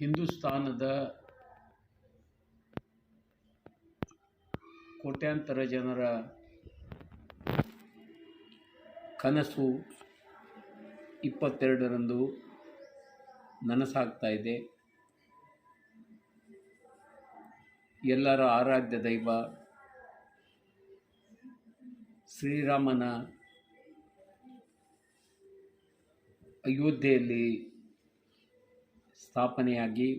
ಹಿಂದೂಸ್ತಾನದ ಕೋಟ್ಯಾಂತರ ಜನರ ಕನಸು ಇಪ್ಪತ್ತೆರಡರಂದು ನನಸಾಗ್ತಾ ಇದೆ. ಎಲ್ಲರ ಆರಾಧ್ಯ ದೈವ ಶ್ರೀರಾಮನ ಅಯೋಧ್ಯೆಯಲ್ಲಿ ಸ್ಥಾಪನೆಯಾಗಿ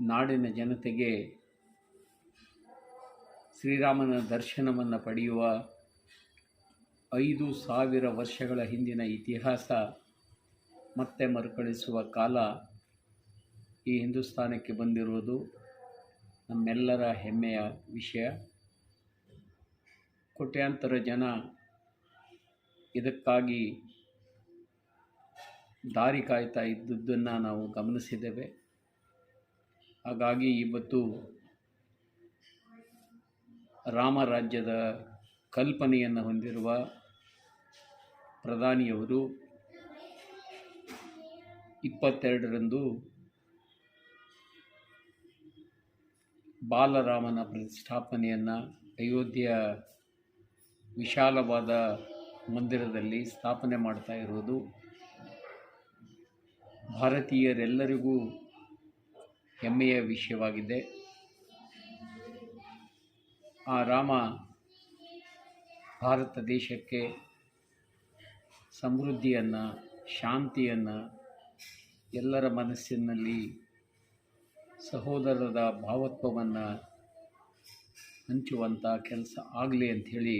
ನಾಡಿನ ಜನತೆಗೆ ಶ್ರೀರಾಮನ ದರ್ಶನವನ್ನು ಪಡೆಯುವ ಐದು ಸಾವಿರ ವರ್ಷಗಳ ಹಿಂದಿನ ಇತಿಹಾಸ ಮತ್ತೆ ಮರುಕಳಿಸುವ ಕಾಲ ಈ ಹಿಂದೂಸ್ತಾನಕ್ಕೆ ಬಂದಿರುವುದು ನಮ್ಮೆಲ್ಲರ ಹೆಮ್ಮೆಯ ವಿಷಯ. ಕೋಟ್ಯಾಂತರ ಜನ ಇದಕ್ಕಾಗಿ ದಾರಿ ಕಾಯ್ತಾ ಇದ್ದದ್ದನ್ನು ನಾವು ಗಮನಿಸಿದ್ದೇವೆ. ಹಾಗಾಗಿ ಇವತ್ತು ರಾಮರಾಜ್ಯದ ಕಲ್ಪನೆಯನ್ನು ಹೊಂದಿರುವ ಪ್ರಧಾನಿಯವರು ಇಪ್ಪತ್ತೆರಡರಂದು ಬಾಲರಾಮನ ಪ್ರತಿಷ್ಠಾಪನೆಯನ್ನು ಅಯೋಧ್ಯೆಯ ವಿಶಾಲವಾದ ಮಂದಿರದಲ್ಲಿ ಸ್ಥಾಪನೆ ಮಾಡ್ತಾ ಇರುವುದು ಭಾರತೀಯರೆಲ್ಲರಿಗೂ ಹೆಮ್ಮೆಯ ವಿಷಯವಾಗಿದೆ. ಆ ರಾಮ ಭಾರತ ದೇಶಕ್ಕೆ ಸಮೃದ್ಧಿಯನ್ನು, ಶಾಂತಿಯನ್ನು, ಎಲ್ಲರ ಮನಸ್ಸಿನಲ್ಲಿ ಸಹೋದರರ ಭಾವತ್ವವನ್ನು ಹಂಚುವಂಥ ಕೆಲಸ ಆಗಲಿ ಅಂಥೇಳಿ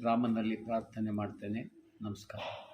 ರಾಮನಲ್ಲಿ ಪ್ರಾರ್ಥನೆ ಮಾಡ್ತೇನೆ. ನಮಸ್ಕಾರ.